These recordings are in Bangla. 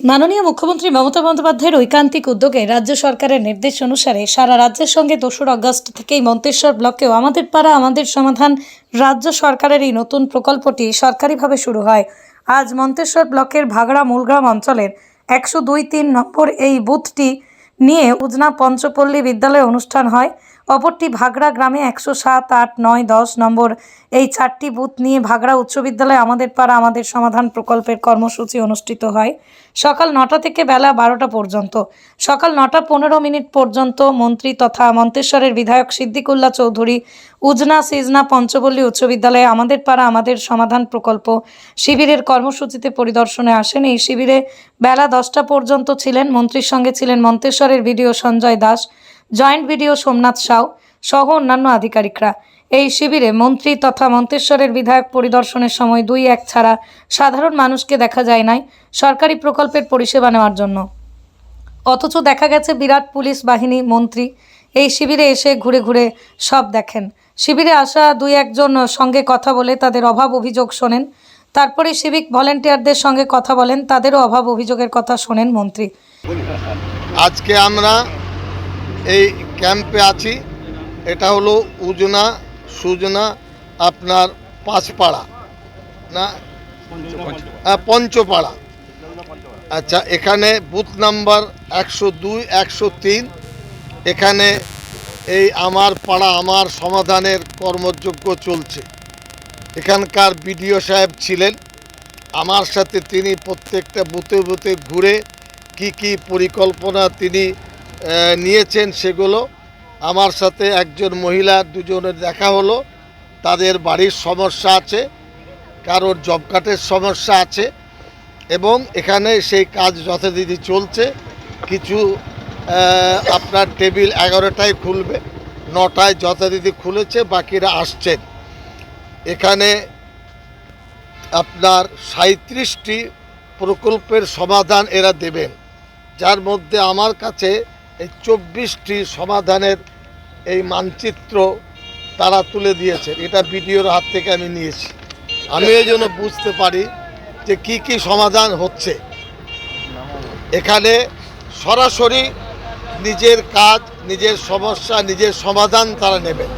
মাননীয় মুখ্যমন্ত্রী মমতা বন্দ্যোপাধ্যায়ের ঐকান্তিক উদ্যোগে রাজ্য সরকারের নির্দেশ অনুসারে সারা রাজ্যের সঙ্গে দোসরা আগস্ট থেকেই মন্তেশ্বর ব্লকেও আমাদের পাড়া, আমাদের সমাধান রাজ্য সরকারের এই নতুন প্রকল্পটি সরকারিভাবে শুরু হয়। আজ মন্তেশ্বর ব্লকের ভাগড়া মূলগ্রাম অঞ্চলের একশো দুই তিন নম্বর এই বুথটি নিয়ে উজনা পঞ্চপল্লী বিদ্যালয়ে অনুষ্ঠান হয়। অপরটি ভাগড়া গ্রামে একশো সাত আট নয় দশ নম্বর। এই চারটি বুথ নিয়ে ভাগড়া উচ্চ বিদ্যালয়ে আমাদের পাড়া আমাদের সমাধান প্রকল্পের কর্মসূচি অনুষ্ঠিত হয়। সকাল নটা থেকে বেলা বারোটা পর্যন্ত। সকাল নটা পনেরো মিনিট পর্যন্ত মন্ত্রী তথা মন্তেশ্বরের বিধায়ক সিদ্দিকুল্লা চৌধুরী, উজনা সিজনা পঞ্চপল্লী উচ্চ বিদ্যালয়ে আমাদের পাড়া আমাদের সমাধান প্রকল্প শিবিরের কর্মসূচিতে পরিদর্শনে আসেন। এই শিবিরে বেলা দশটা পর্যন্ত ছিলেন, মন্ত্রীর সঙ্গে ছিলেন মন্তেশ্বরের BDO Sanjay Das joint BDO Somnath Sau সহ অন্যান্য আধিকারিকরা। এই শিবিরে মন্ত্রী তথা মন্তেশ্বরের বিধায়ক পরিদর্শনের সময় দুই এক ছাড়া সাধারণ মানুষকে দেখা যায় নাই সরকারি প্রকল্পের পরিষেবা নেওয়ার জন্য। অথচ দেখা গেছে বিরাট পুলিশ বাহিনী মন্ত্রী এই শিবিরে এসে ঘুরে ঘুরে সব দেখেন। শিবিরে আসা দুই একজন সঙ্গে কথা বলে তাদের অভাব অভিযোগ শোনেন। তারপরে সিভিক ভলেন্টিয়ারদের সঙ্গে কথা বলেন, তাদেরও অভাব অভিযোগের কথা শোনেন মন্ত্রী। আজকে আমরা এই ক্যাম্পে আছি। এটা হলো উজনা সুজনা আপনার পাঁচপাড়া। না? হ্যাঁ, পঞ্চপাড়া। আচ্ছা এখানে বুথ নাম্বার একশো দুই একশো তিন। এখানে এই আমার পাড়া আমার সমাধানের কর্মযোগ্য চলছে। এখানকার বিডিও সাহেব ছিলেন। আমার সাথে তিনি প্রত্যেকটা বুথে বুথে ঘুরে কি কি পরিকল্পনা তিনি নিয়েছেন সেগুলো। আমার সাথে একজন মহিলা, দুজনের দেখা হলো। তাদের বাড়ির সমস্যা আছে, কারোর জব কার্ডের সমস্যা আছে এবং এখানে সেই কাজ যথারীতি চলছে। কিছু আপনার টেবিল এগারোটায় খুলবে, নটায় যথারীতি খুলেছে, বাকিরা আসছেন। এখানে আপনার সাঁত্রিশটি প্রকল্পের সমাধান এরা দেবেন। যার মধ্যে আমার কাছে এই চব্বিশটি সমাধানের এই মানচিত্র তারা তুলে দিয়েছে এটা বিডিওর হাত থেকে আমি নিয়েছি। আমি এই জন্য বুঝতে পারি যে কি কি সমাধান হচ্ছে। এখানে সরাসরি নিজের কাজ, নিজের সমস্যা, নিজের সমাধান তারা নেবেন।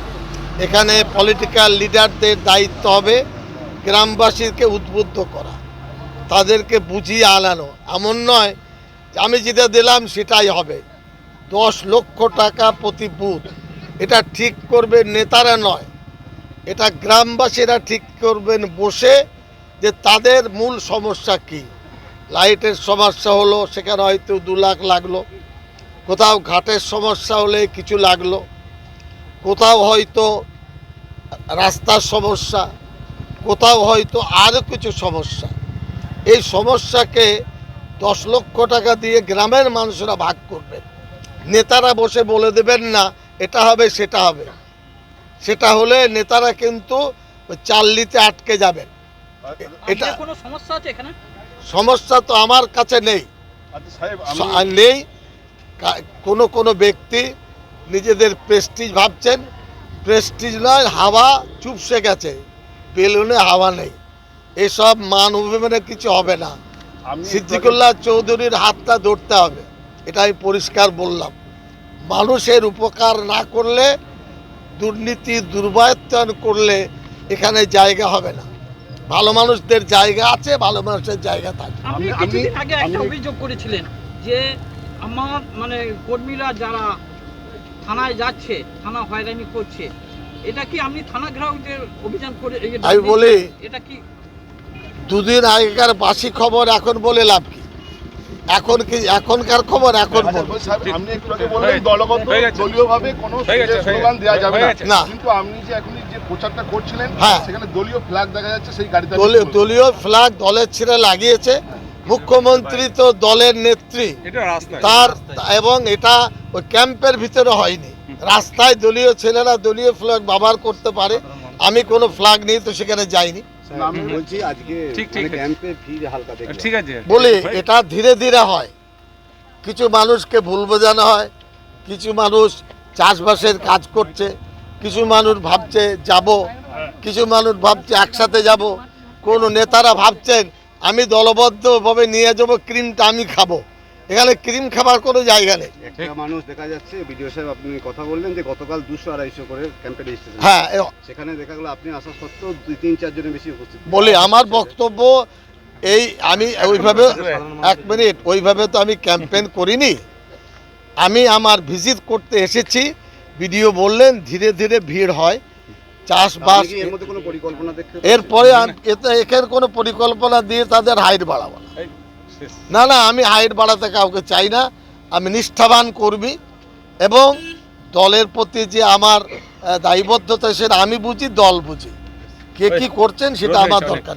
এখানে পলিটিক্যাল লিডারদের দায়িত্ব হবে গ্রামবাসীকে উদ্বুদ্ধ করা, তাদেরকে বুঝিয়ে আনানো। এমন নয় আমি যেটা দিলাম সেটাই হবে। দশ লক্ষ টাকা প্রতি বুথ এটা ঠিক করবে নেতারা নয়। এটা গ্রামবাসীরা ঠিক করবেন বসে যে তাদের মূল সমস্যা কি। লাইটের সমস্যা হলো, সেখানে হয়তো দু লাখ লাগল। কোথাও ঘাটের সমস্যা হলে কিছু লাগল। কোথাও হয়তো রাস্তার সমস্যা। কোথাও হয়তো আরও কিছু সমস্যা। এই সমস্যাকে দশ লক্ষ টাকা দিয়ে গ্রামের মানুষরা ভাগ করবেন নেতারা বসে বলে দেবেন না এটা হবে সেটা হবে। সেটা হলে নেতারা কিন্তু চাল্লিতে আটকে যাবেন। এটা এটা কোনো সমস্যা আছে এখানে? সমস্যা তো আমার কাছে নেই। আচ্ছা নেই। কোনো কোনো ব্যক্তি নিজেদের প্রেস্টিজ ভাবছেন। প্রেস্টিজ নয় হাওয়া চুপসে গেছে। বেলুনে হাওয়া নেই। এসব মান অভিমানে কিছু হবে না। সিদ্দিকুল্লাহ চৌধুরীর হাতটা ধরতে হবে। এটা আমি পরিষ্কার বললাম। মানুষের উপকার না করলে দুর্নীতি দুর্বায়ত্তায়ন করলে এখানে জায়গা হবে না। ভালো মানুষদের জায়গা আছে ভালো মানুষের জায়গা থাকে। আপনি কিছুদিন আগে একটা অভিযোগ করেছিলেন যে আমার মানে কর্মীরা যারা থানায় যাচ্ছে থানা হয়রানি করছে এটা কি আপনি থানা গ্রাহকদের অভিযান করে আমি বলি এটা কি দুদিন আগেকার বাসি খবর এখন বলে লাভ কি? এখন কি এখনকার খবর এখন আচ্ছা, আপনি একটু আগে বললেন দলগত দলীয়ভাবে কোনো স্লোগান দেওয়া যাবে না। কিন্তু আপনি যে এখন যে প্রচারটা করছিলেন হ্যাঁ। সেখানে দলীয় ফ্ল্যাগ দেখা যাচ্ছে সেই গাড়িতে দলীয় দলীয় ফ্ল্যাগ দলের ছেড়ে লাগিয়েছে। মুখ্যমন্ত্রী তো দলের নেত্রী। তার এবং এটা ওই ক্যাম্পের ভিতরে হয়নি। রাস্তায় দলীয় ছেলেরা দলীয় ফ্ল্যাগ ব্যবহার করতে পারে। আমি কোনো ফ্ল্যাগ নিয়ে তো সেখানে যাইনি। বলছি আজকে মানে আছে। ক্যাম্পে ভিড় হালকা ঠিক আছে। বলি এটা ধীরে ধীরে হয়। কিছু মানুষকে ভুল বোঝানো হয় কিছু মানুষ চাষবাসের কাজ করছে কিছু মানুষ ভাবছে যাব কিছু মানুষ ভাবছে একসাথে যাব। কোন নেতারা ভাবছেন আমি দলবদ্ধভাবে নিয়ে যাব ক্রিমটা আমি খাব। এখানে ক্রিম খাবার কোনো জায়গা নেই। একটা মানুষ দেখা যাচ্ছে বিডিও সাহেব আপনি কথা বললেন যে গতকাল দুশো আড়াইশো করে ক্যাম্পে রেজিস্ট্রেশন। হ্যাঁ সেখানে দেখা গেলো আপনি আসা সত্ত্বেও দুই তিন চারজনের বেশি উপস্থিত। বলি আমার বক্তব্য এই আমি ওইভাবে এক মিনিট ওইভাবে তো আমি ক্যাম্পেন করিনি। আমি আমার ভিজিট করতে এসেছি ভিডিও বললেন ধীরে ধীরে ভিড় হয় চাষবাস এর মধ্যে কোনো পরিকল্পনা দেখতে এরপরে এতে একের কোনো পরিকল্পনা দিয়ে তাদের হাইট বাড়াবো না। না না আমি হাইট বাড়াতে কাউকে চাই না। আমি নিষ্ঠাবান করবি এবং দলের প্রতি যে আমার দায়বদ্ধতা সেটা আমি বুঝি দল বুঝি। কে কি করছেন সেটা আমার দরকার